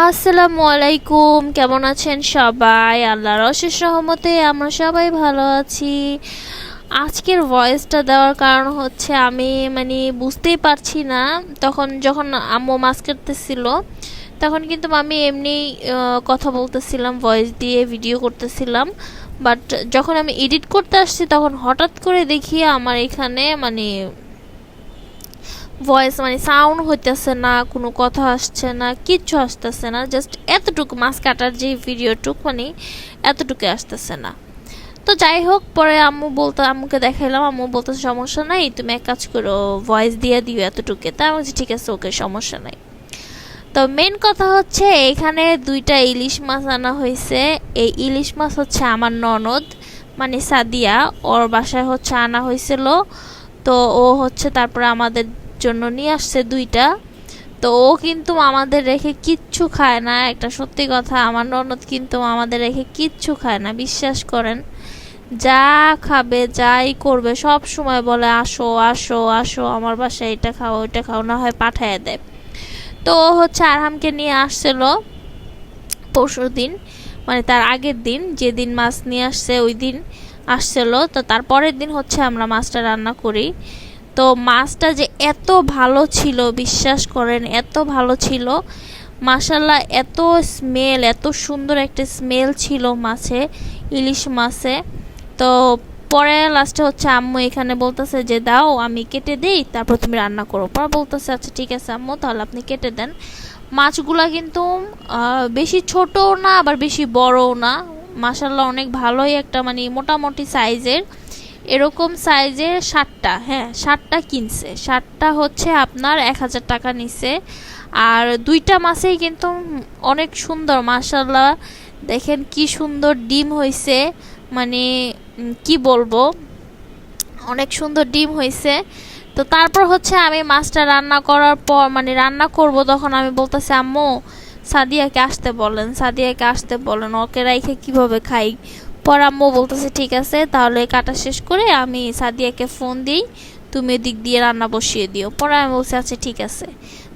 আসসালামু আলাইকুম কেমন আছেন সবাই? আল্লাহর অশেষ রহমতে আমরা সবাই ভালো আছি। আজকের ভয়েসটা দেওয়ার কারণ হচ্ছে আমি মানে বুঝতেই পারছি না। তখন যখন আম্মু মাছ কাটতেছিল, তখন কিন্তু আমি এমনি কথা বলতেছিলাম ভয়েস দিয়ে ভিডিও করতেছিলাম। বাট যখন আমি এডিট করতে আসছি, তখন হঠাৎ করে দেখি আমার এখানে মানে ভয়েস মানে সাউন্ড হইতেছে না, কোনো কথা আসছে না, কিচ্ছু আসতেছে না জাস্ট এতটুকু মাছ কাটার যে ভিডিওটুক মানে এতটুকু আসতেছে না। তো যাই হোক, পরে আম্মু বলতে, আম্মুকে দেখাইলাম, আম্মু বলতে সমস্যা নাই, তুমি এক কাজ করো ভয়েস দিয়ে দিও এতটুকু। তাই আমি ঠিক আছে, ওকে, সমস্যা নাই। তো মেন কথা হচ্ছে, এখানে দুইটা ইলিশ মাছ আনা হয়েছে এই ইলিশ মাছ হচ্ছে আমার ননদ মানে সাদিয়া। ওর বাসায় হচ্ছে আনা হয়েছিল তো ও হচ্ছে তারপরে আমাদের জন্য নিয়ে আসছে দুইটা। তো ও কিন্তু আমাদের রেখে কিচ্ছু খায় না। একটা সত্যি কথা, আমার ননদ কিন্তু আমাদের রেখে কিচ্ছু খায় না, বিশ্বাস করেন। যা খাবে, যাই করবে, সব সময় বলে, আসো আসো আসো, আমার বাসায় এটা খাও, ওইটা খাও। না হয় পাঠায় দেয়। তো হচ্ছে আরহামকে নিয়ে আসছিল পরশু দিন মানে তার আগের দিন, যেদিন মাছ নিয়ে আসছে ওই দিন আসছিল। তো তারপরের দিন হচ্ছে আমরা মাছটা রান্না করি। তো মাছটা যে এত ভালো ছিল, বিশ্বাস করেন, এত ভালো ছিল। মাসাল্লাহ এত স্মেল এত সুন্দর একটা স্মেল ছিল মাছে, ইলিশ মাছে। তো পরে লাস্টে হচ্ছে আম্মু এখানে বলতেছে যে, দাও, আমি কেটে দেই, তারপর তুমি রান্না করো। পরে বলতেছে আচ্ছা ঠিক আছে আম্মু, তাহলে আপনি কেটে দেন। মাছগুলা কিন্তু বেশি ছোটও না, আবার বেশি বড়ও না। মাসাল্লাহ অনেক ভালোই একটা মানে মোটামুটি সাইজের এরকম সাইজের ষাটটা হ্যাঁ ষাটটা কিনছে। ষাটটা হচ্ছে আপনার এক হাজার টাকা নিছে। আর দুইটা মাছেই কিন্তু অনেক সুন্দর মাসাল্লাহ দেখেন কি সুন্দর ডিম হয়েছে মানে কি বলব? অনেক সুন্দর ডিম হয়েছে তো তারপর হচ্ছে আমি মাছটা রান্না করার পর মানে রান্না করব তখন আমি বলতেছি, আম্মু, সাদিয়াকে আসতে বলেন, সাদিয়াকে আসতে বলেন। ওকে রাইখে কীভাবে খাই? পর আম্মু বলতেছে, ঠিক আছে, তাহলে কাটা শেষ করে আমি সাদিয়াকে ফোন দিই, তুমি এদিক দিয়ে রান্না বসিয়ে দিও। পরে আমি বলছি আচ্ছা ঠিক আছে।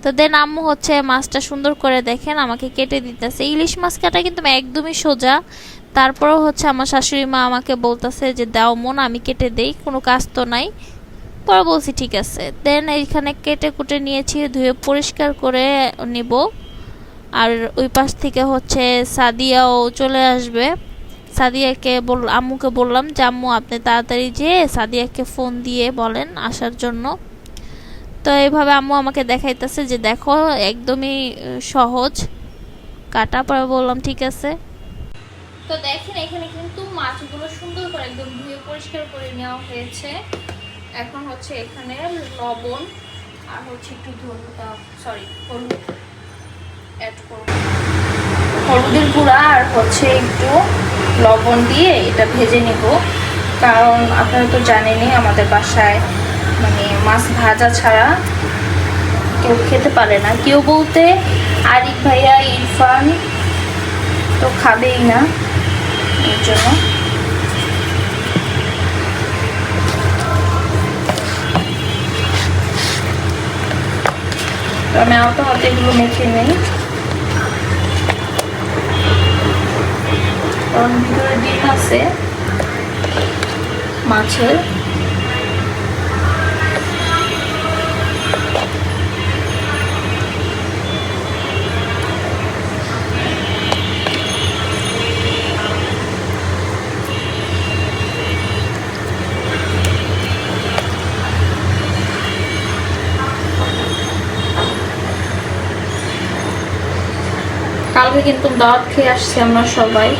তো দেন আম্মু হচ্ছে মাছটা সুন্দর করে দেখেন, আমাকে কেটে দিতেছে। ইলিশ মাছ কাটা কিন্তু একদমই সোজা। তারপরেও হচ্ছে আমার শাশুড়ি মা আমাকে বলতেছে যে, দাও মন, আমি কেটে দেই, কোনো কাজ তো নাই। পরে বলছি, ঠিক আছে। দেন এইখানে কেটে কুটে নিয়েছি, ধুয়ে পরিষ্কার করে নিব। আর ওই পাশ থেকে হচ্ছে সাদিয়াও চলে আসবে। সাদিয়াকে বল, আম্মুকে বললাম যে, আম্মু, আপনি তাড়াতাড়ি যেয়ে সাদিয়াকে ফোন দিয়ে বলেন আসার জন্য। তো এইভাবে আম্মু আমাকে দেখাইতেছে যে, দেখো, একদমই সহজ। কাটা পরে বললাম, ঠিক আছে? তো দেখেন, এখানে কিন্তু মাছগুলো সুন্দর করে একদম ধুয়ে পরিষ্কার করে নেওয়া হয়েছে। এখন হচ্ছে এখানে লবণ আর হচ্ছে একটু ধরুটা সরি হলুদ অ্যাড করব। হলুদের গুঁড়া আর হচ্ছে একটু লবণ দিয়ে এটা ভেজে নেব। কারণ আপনারা তো জানেনই আমাদের বাসায় মানে মাছ ভাজা ছাড়া কেউ খেতে পারে না। কেউ বলতে আরিফ ভাইয়া, ইরফান তো খাবেই না। এর জন্য তো আমি আলতো হাতে এগুলো মেখে নেই। কারণ ভিতরে ডিম আছে মাছের। কালকে কিন্তু দাওয়াত খেয়ে আসছি আমরা সবাই।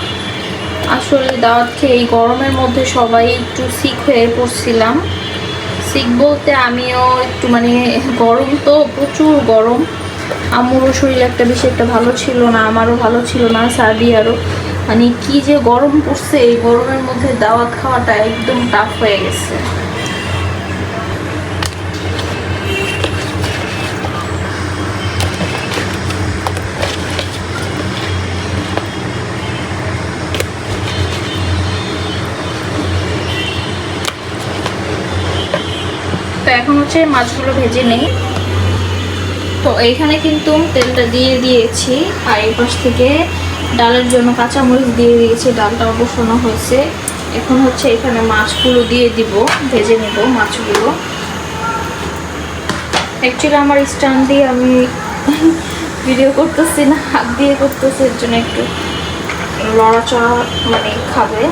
আসলে দাওয়াত খেয়ে এই গরমের মধ্যে সবাই একটু সিক হয়ে পড়ছিলাম। সিক বলতে আমিও একটু মানে গরম তো, প্রচুর গরম। আমারও শরীর একটা বেশি একটা ভালো ছিল না, আমারও ভালো ছিল না সার্দি আরও মানে কি যে গরম পড়ছে, এই গরমের মধ্যে দাওয়াত খাওয়াটা একদম টাফ হয়ে গেছে। হচ্ছে মাছগুলো ভেজে নেই। তো এইখানে কিন্তু তেলটা দিয়ে দিয়েছি, আর এই পাশ থেকে ডালের জন্য কাঁচামরিচ দিয়ে দিয়েছি ডালটাও বসানো হয়েছে। এখন হচ্ছে এখানে মাছগুলো দিয়ে দিব, ভেজে নেব মাছগুলো। অ্যাকচুয়ালি আমার স্ট্যান্ড দিয়ে আমি ভিডিও করতেছি না, হাত দিয়ে করতেছি, এর জন্য একটু লড়াচড়া মানে খাবে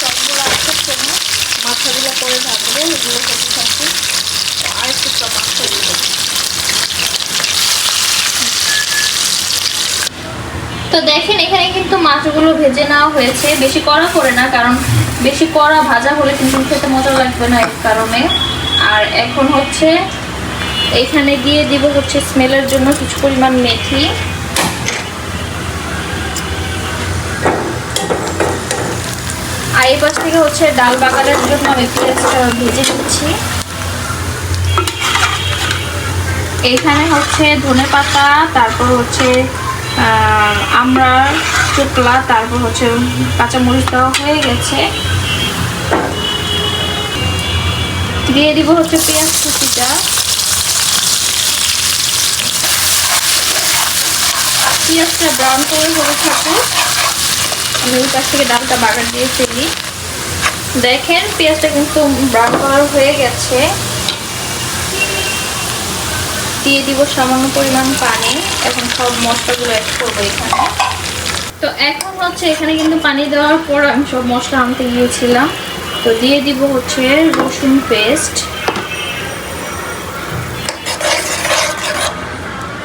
সবগুলো আসছে না মাথাগুলো করে থাকবে এগুলো করতে থাকি আর একটু সব মাথা দিবে তো দেখেন, এখানে কিন্তু মাছগুলো ভেজে নেওয়া হয়েছে। বেশি কড়া করে না, কারণ বেশি কড়া ভাজা হলে কিন্তু খেতে মজা লাগবে না এই কারণে। আর এখন হচ্ছে, এখানে দিয়ে দিব হচ্ছে স্মেলের জন্য কিছু পরিমাণ মেথি আর এই পাশ থেকে হচ্ছে ডাল বাগানের জন্য আমি পেঁয়াজটা ভেজে নিচ্ছি। এইখানে হচ্ছে ধনে পাতা, তারপর হচ্ছে আমরা চুকলা তারপর হচ্ছে কাঁচামরিচ দেওয়া হয়ে গেছে। দিয়ে দিব হচ্ছে পেঁয়াজ কুচিটা। পেঁয়াজটা ব্রাউন করে হয়ে থাকুক। আমি ওই পাশ থেকে ডালটা বাগার দিয়ে ফেলি। দেখেন, পেঁয়াজটা কিন্তু ব্রাউন কালার হয়ে গেছে। দিয়ে দিব সামান্য পরিমাণ পানি। এখন সব মশলাগুলো অ্যাড করব এখানে। তো এখন হচ্ছে এখানে কিন্তু পানি দেওয়ার পর আমি সব মশলা আনতে গিয়েছিলাম। তো দিয়ে দিব হচ্ছে রসুন পেস্ট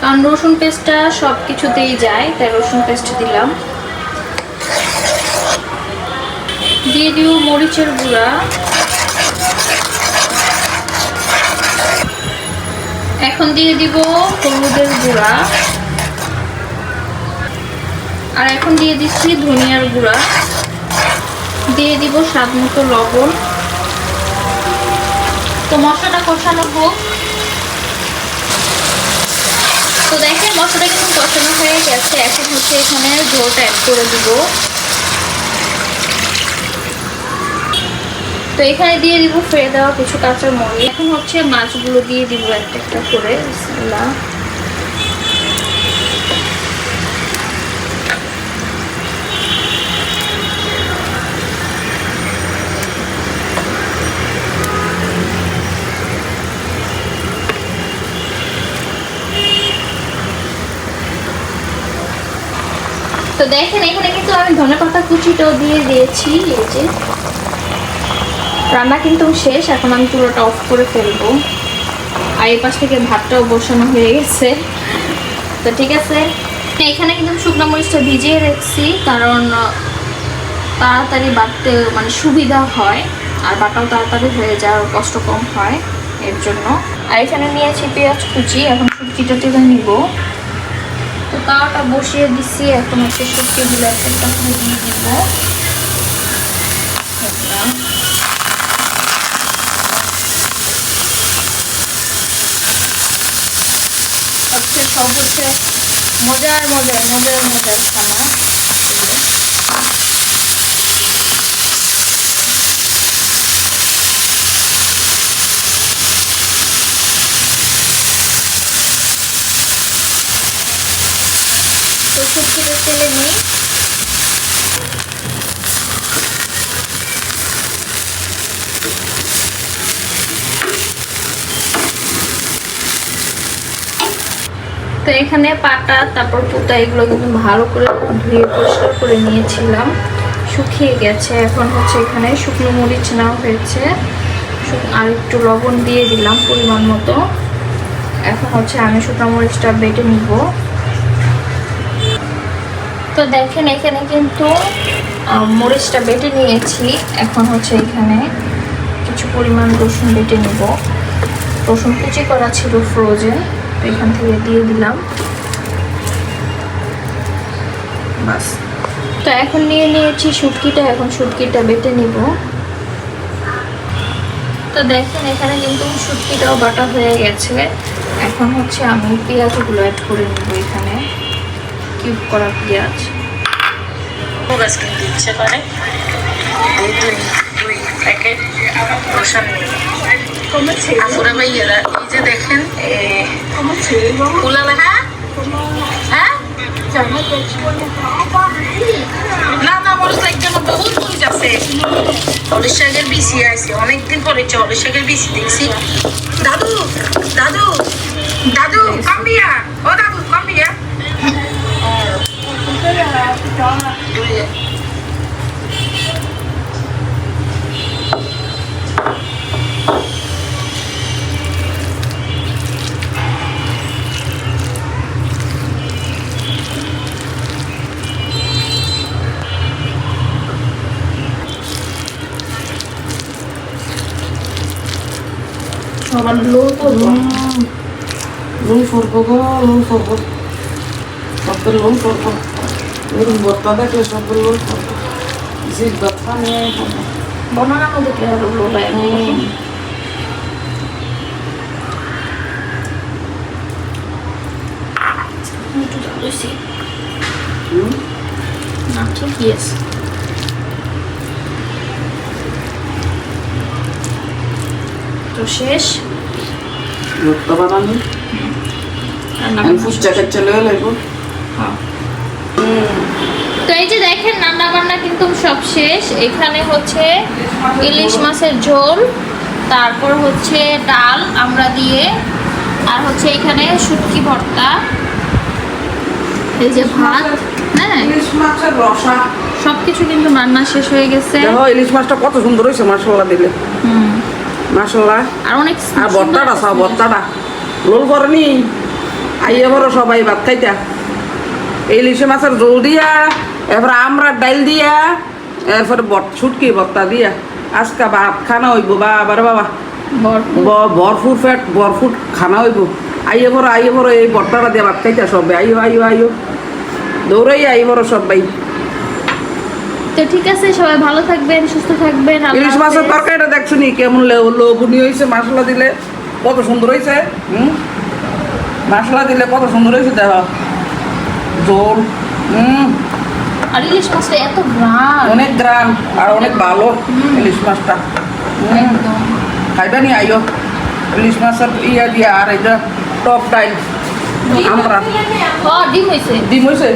কারণ রসুন পেস্টটা সব কিছুতেই যায়, তাই রসুন পেস্ট দিলাম। দিয়ে দিব মরিচের গুঁড়া। এখন দিয়ে দিব হলুদের গুঁড়া। আর এখন দিয়ে দিচ্ছি ধনিয়ার গুঁড়া। দিয়ে দিব স্বাদ মতো লবণ। তো মশলাটা কষানো হোক। তো দেখেন মশলাটা কিন্তু কষানো হয়ে গেছে। এখন হচ্ছে এখানে ঝোলটা অ্যাড করে দিব। তো এখানে দিয়ে দিব ফেলে দেওয়া কিছু কাঁচা মরিচ। এখন হচ্ছে মাছগুলো দিয়ে দিব একটা একটা করে। তো দেখেন, এখানে কিন্তু আমি ধনে পাতা কুচিটাও দিয়ে দিয়েছি, এই যে। রান্না কিন্তু শেষ, এখন আমি পুরোটা অফ করে ফেলব। আর এই পাশ থেকে ভাতটাও বসানো হয়ে গেছে। তো ঠিক আছে। এখানে কিন্তু শুকনো মরিচটা ভিজিয়ে রাখছি, কারণ তাড়াতাড়ি বাটতে মানে সুবিধা হয়, আর বাটাও তাড়াতাড়ি হয়ে যায় কষ্ট কম হয় এর জন্য। আর এখানে নিয়েছি পেঁয়াজ কুচি, এখন সবজিটা টেলে নিব। তো তাওয়াটা বসিয়ে দিছি, এখন হচ্ছে সবজিগুলো একটা দিয়ে দিব হচ্ছে মজার মজার মজার মজার খানা সবজিটা তেলে নিই। তো এখানে পাটা, তারপর পুতা এগুলো কিন্তু ভালো করে ধুয়ে পরিষ্কার করে নিয়েছিলাম। শুকিয়ে গেছে। এখন হচ্ছে এখানে শুকনো মরিচ নেওয়া হয়েছে। আর একটু লবণ দিয়ে দিলাম পরিমাণ মতো। এখন হচ্ছে আমি শুকনো মরিচটা বেটে নিব। তো দেখেন, এখানে কিন্তু মরিচটা বেটে নিয়েছি। এখন হচ্ছে এখানে কিছু পরিমাণ রসুন বেটে নিব। রসুন কুচি করা ছিল ফ্রোজেন এখান থেকে দিয়ে দিলাম। বাস। তো এখন নিয়ে নিয়েছি শুটকিটা, এখন শুটকিটা বেটে নিব। তো দেখেন, এখানে কিন্তু শুটকিটাও বাটা হয়ে গেছে। এখন হচ্ছে আমি পেঁয়াজগুলো অ্যাড করে নেব এখানে। কিউব করা পেঁয়াজ। গাছ কিনতে ইচ্ছে করে এই দুই দুই প্যাকেট রসুন আপুরা ভাইয়ারা এই যে দেখেন হ্যাঁ? হ্যাঁ? না না আমার লাগবে না বহুত মরিচ আছে। হলির শাকের আছে অনেকদিন পরে হলির শাকের বিসি দেখছি। দাদু দাদু দাদু কাম্বিয়া ও দাদু কাম্বিয়া সবার লো করব লোন করব গো লোন করব সবের লোন করব এরকম বর্তা দেখলে সবের লোন করব যে ব্যথা নিয়ে মধ্যে কি আরও লো লাগে একটু জাল হয়েছে না ঠিকই আছে তো শেষ। আমি ফুচকা লাগবো তো এই যে দেখেন রান্না বান্না কিন্তু সব শেষ। এখানে হচ্ছে ইলিশ মাছের ঝোল তারপর হচ্ছে ডাল আমরা দিয়ে আর হচ্ছে এখানে শুটকি ভর্তা এই যে ভাত হ্যাঁ। ইলিশ মাছের রসা। সব কিছু কিন্তু রান্না শেষ হয়ে গেছে। ইলিশ মাছটা কত সুন্দর হয়েছে মশলা দিলে। হুম। মশলা আর অনেক আর সব ভর্তাটা লোল করেনি আইয়ে বড় সবাই ভাত খাইতা। এই ইলিশ মাছের জল দিয়া এরপরে আমরা ডাইল দিয়া এরপরে বট ছুটকি দিয়া। আজকা ভাত খানা হইব বা আবার বাবা। খানা হইব। আইয়ে বড় আইয়ে বড় এই ভর্তাটা দিয়ে ভাত খাইতা সবাই। আইও আইও আইও। দৌড়াই আই বড় সবাই। তো ঠিক আছে সবাই ভালো থাকবেন সুস্থ থাকবেন ইলিশ মাছের। তরকারিটা দেখছ নি কেমন লোভনীয় হয়েছে মশলা দিলে কত সুন্দর হয়েছে হুম? মশলা দিলে কত সুন্দর হয়েছে দেখো। জোল হুম। আর ইলিশ মাছটা এত গ্রাম অনেক গ্রাম আর অনেক ভালো ইলিশ মাছটা খাইবা নি আইও ইলিশ মাছের ইয়া দিয়া আর এটা টপ ডাইল আমরা ডিম হয়েছে। ডিম হয়েছে?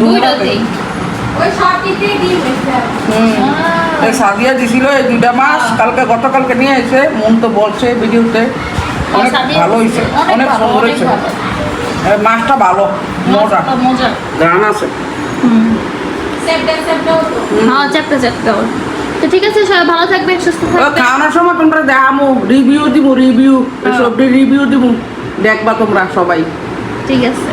দুইটাতেই। সাদিয়া দিছিল এই দুইটা মাছ কালকে গতকালকে নিয়ে এসে মন তো বলছে ভিডিওতে। অনেক ভালো হয়েছে অনেক সুন্দর হয়েছে। মাছটা ভালো মজা। মজা। গান আছে। হ্যাঁ চ্যাপ্টা চ্যাপ্টা তো ঠিক আছে সবাই ভালো থাকবেন সুস্থ থাকবেন। খাওয়ানোর সময় তোমরা দেখামো রিভিউ দিব রিভিউ সব রিভিউ দিব দেখবা তোমরা সবাই। ঠিক আছে।